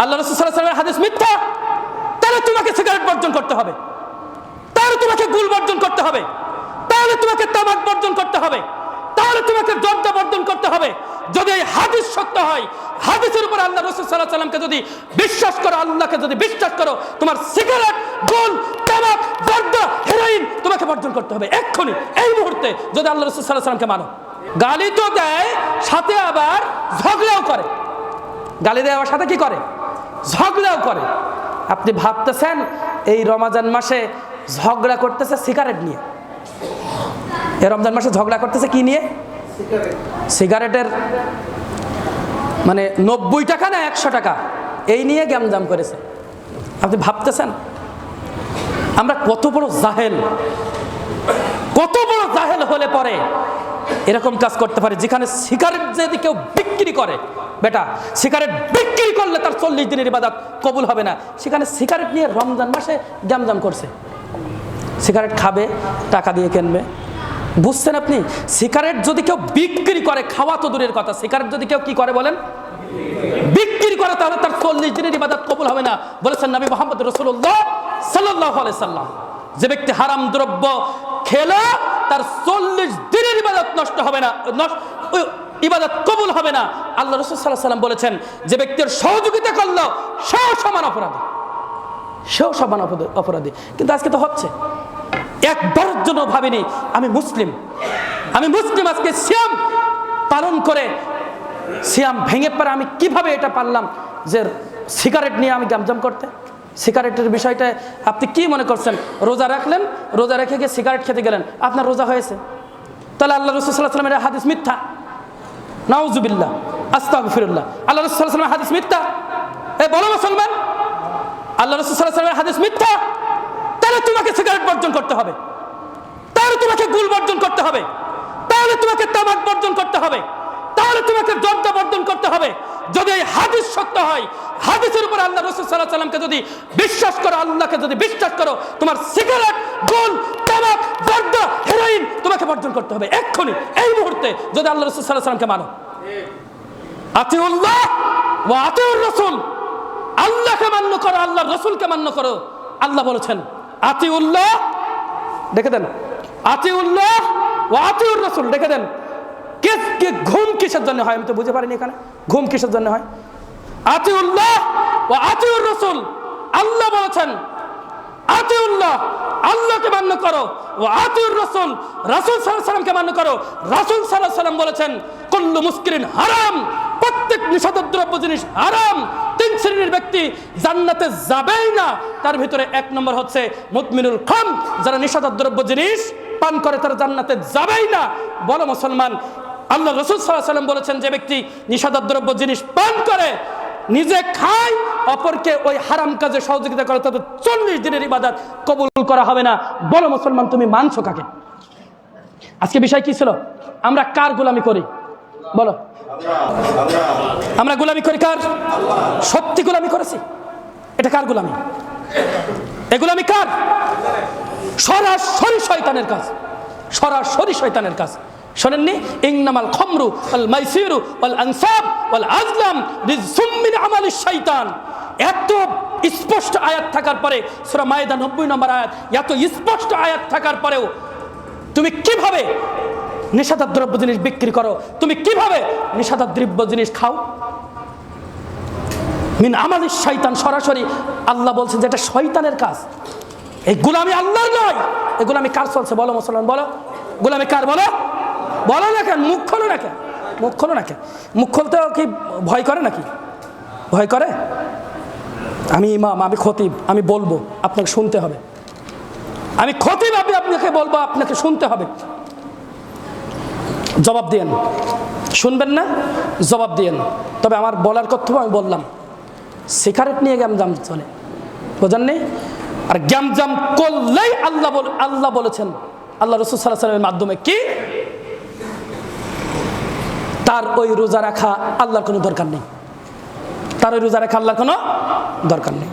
আল্লাহ রসুলের হাদিস মিথ্যা, তাহলে তোমাকে সিগারেট বর্জন করতে হবে। তাহলে তোমাকে গুল বর্জন করতে হবে। তাহলে তোমাকে তামাক বর্জন করতে হবে। তাহলে তোমাকে জর্দা বর্জন করতে হবে। যদি এই হাদিস সত্য হয়, হাদিসের উপর আল্লাহ রসুল সাল্লাহ সাল্লামকে যদি বিশ্বাস করো, আল্লাহকে যদি বিশ্বাস করো, তোমার সিগারেট, গোল, তামাক, জর্দা, হেরোইন তোমাকে বর্জন করতে হবে। এক্ষুনি, এই মুহূর্তে যদি আল্লাহ রসুল সাল্লাহ সাল্লামকে মানো। গালি তো দেয়, সাথে আবার ঝগড়াও করে। গালি আবার সাথে কি করে? ঝগড়াও করে। আপনি ভাবতেছেন এই রমাজান মাসে ঝগড়া করতেছে সিগারেট নিয়ে। এই রমজান মাসে ঝগড়া করতেছে কি নিয়ে? সিগারেটের মানে নব্বই টাকা না একশো টাকা? এই নিয়ে গ্যামজাম করেছে। আপনি ভাবতেছেন? আমরা কত বড় জাহেল। কত বড় জাহেল হলে পরে এরকম কাজ করতে পারে, যেখানে সিগারেট যদি কেউ বিক্রি করে, বেটা সিগারেট বিক্রি করলে তার চল্লিশ দিনের ইবাদত কবুল হবে না। সেখানে সিগারেট নিয়ে রমজান মাসে গ্যামজাম করছে। সিগারেট খাবে, টাকা দিয়ে কিনবে। বুঝছেন আপনি? সিগারেট যদি কেউ বিক্রি করে, খাওয়া তো দূরের কথা সিগারেট যদি কেউ কি করে বলেন? বিক্রি করে, তাহলে তার চল্লিশ দিনের ইবাদত কবুল হবে না। বলেছেন নবী মোহাম্মদ রসুল্লাহ সাল্লাহ সাল্লাম, যে ব্যক্তি হারাম দ্রব্য খেলো তার চল্লিশ দিনের ইবাদত নষ্ট হবে না ইবাদত কবুল হবে না। আল্লাহ রসুল সাল্লাহ সাল্লাম বলেছেন যে ব্যক্তির সহযোগিতা করল সেও সমান অপরাধী। সেও সমান অপরাধী- কিন্তু আজকে তো হচ্ছে। একবারের জন্য ভাবিনি, আমি মুসলিম। আমি মুসলিম, আজকে সিয়াম পালন করে, সিয়াম ভেঙে পড়ে আমি কীভাবে এটা পারলাম যে সিগারেট নিয়ে আমি গামজাম করতে? সিগারেটের বিষয়টা আপনি কি মনে করছেন? রোজা রাখলেন, রোজা রেখে গিয়ে সিগারেট খেতে গেলেন, আপনার রোজা হয়েছে। তাহলে আল্লাহ রসুল্লাহ সাল্লামের হাদিস মিথ্যা। নাউজুবিল্লাহ, আস্তাগফিরুল্লাহ। আল্লাহ রসুল্লাহ সাল্লামের হাদিস মিথ্যা। এ, বলো মুসলমান, আল্লাহ রসুল সাল্লাহ সাল্লামের হাদিস মিথ্যা? তাহলে তোমাকে সিগারেট বর্জন করতে হবে। তাহলে তোমাকে গুল বর্জন করতে হবে। তাহলে তোমাকে তামাক বর্জন করতে হবে। তাহলে তোমাকে জর্দা বর্জন করতে হবে। যদি হাদিস সত্য হয়, হাদিসের উপর আল্লাহ রসুল সাল্লাহ সাল্লামকে যদি বিশ্বাস করো, আল্লাহকে যদি বিশ্বাস করো, তোমার সিগারেট গোল তামাক জর্দা হেরোইন তোমাকে বর্জন করতে হবে। এক্ষুনি, এই মুহূর্তে যদি আল্লাহ রসুল সাল্লাহ সাল্লামকে মানো। আতিউল্লাহ ও আতিউর রসুল আল্লাহকে মান্য করো আল্লাহ রসুলকে মান্য করো। আল্লাহ বলেছেন, আতিউল্লাহ, দেখে দেন। আতিউল্লাহ ও আতিউর রসুল দেখে দেন। কে ঘুম কিসের জন্য হয় আমি তো বুঝতে পারিনি এখানে। ঘুম কিসের জন্য হয়? আতিউল্লাহ ও আতিউর রসুল আল্লাহ বলেছেন, আতিউল্লাহ, আল্লাহকে মান্য করো। ও আতিউর রসুল রাসুল সাল্লামকে মান্য করো। রাসুল সাল্লাহ সাল্লাম বলেছেন, কুল্লু মুস্কিরিন হারাম, প্রত্যেক নিষেধদ্রব্য জিনিস হারাম। তিন শ্রেণির ব্যক্তি জান্নাতে যাবেই না। তার ভিতরে এক নম্বর হচ্ছে মুতমিনুল খাম যারা নিষেধদ্রব্য জিনিস পান করে তারা জান্নাতে যাবেই না। বলো মুসলমান, আল্লাহ রসুল সাল্লাম বলেছেন, যে ব্যক্তি নিষেধদ্রব্য জিনিস পান করে, নিজে খায়, অপরকে ওই হারাম কাজে সহযোগিতা করে তাদের চল্লিশ দিনের ইবাদত কবুল করা হবে না। বলো মুসলমান, তুমি মানছো কাকে? আজকে বিষয় কি ছিল? আমরা কার গোলামি করি? বলো। আমরা গোলামি করি কার? সত্যি গোলামি করেছি? এটা কার গোলামি? এ গোলামি কার? সরাসরি শয়তানের কাজ। সরাসরি শয়তানের কাজ। শোনেননি? ইংনামাল খমরু আল মাইসিরু আল আনসাব আল আজলাম রিজসুম মিন আমালিশ শয়তান এত স্পষ্ট আয়াত থাকার পরে, সূরা মায়েদা নব্বই নম্বর আয়াত, এত স্পষ্ট আয়াত থাকার পরেও তুমি কীভাবে নেশাদার দ্রব্য জিনিস বিক্রি করো? তুমি কীভাবে নেশাদার দ্রব্য জিনিস খাও? মিন আমাদের শয়তান সরাসরি আল্লাহ বলছেন যে এটা শয়তানের কাজ। এই গুলামি আল্লাহর নয়। এই গুলামি কার চলছে বলো মুসলমান, বলো। গুলামি কার, বলো। বলো না কেন, মুখ খোলো না কেন, মুখ খোলো না কেন। মুখ খুলতেও কি ভয় করে নাকি? ভয় করে? আমি ইমাম, আমি খতিব, আমি বলব, আপনাকে শুনতে হবে। আমি খতিব, আমি আপনাকে বলব, আপনাকে শুনতে হবে। জবাব দিয়েন। শুনবেন না? জবাব দিয়েন। তবে আমার বলার কথা আমি বললাম। সিগারেট নিয়ে গ্যামজাম চলে। বোঝেন নেই? আর গ্যামজাম করলেই আল্লাহ আল্লাহ বলেছেন। আল্লাহ রসুল সাল্লাহ সাল্লামের মাধ্যমে কি? তার ওই রোজা রাখা আল্লাহর কোনো দরকার নেই। তার ওই রোজা রাখা আল্লাহর কোনো দরকার নেই।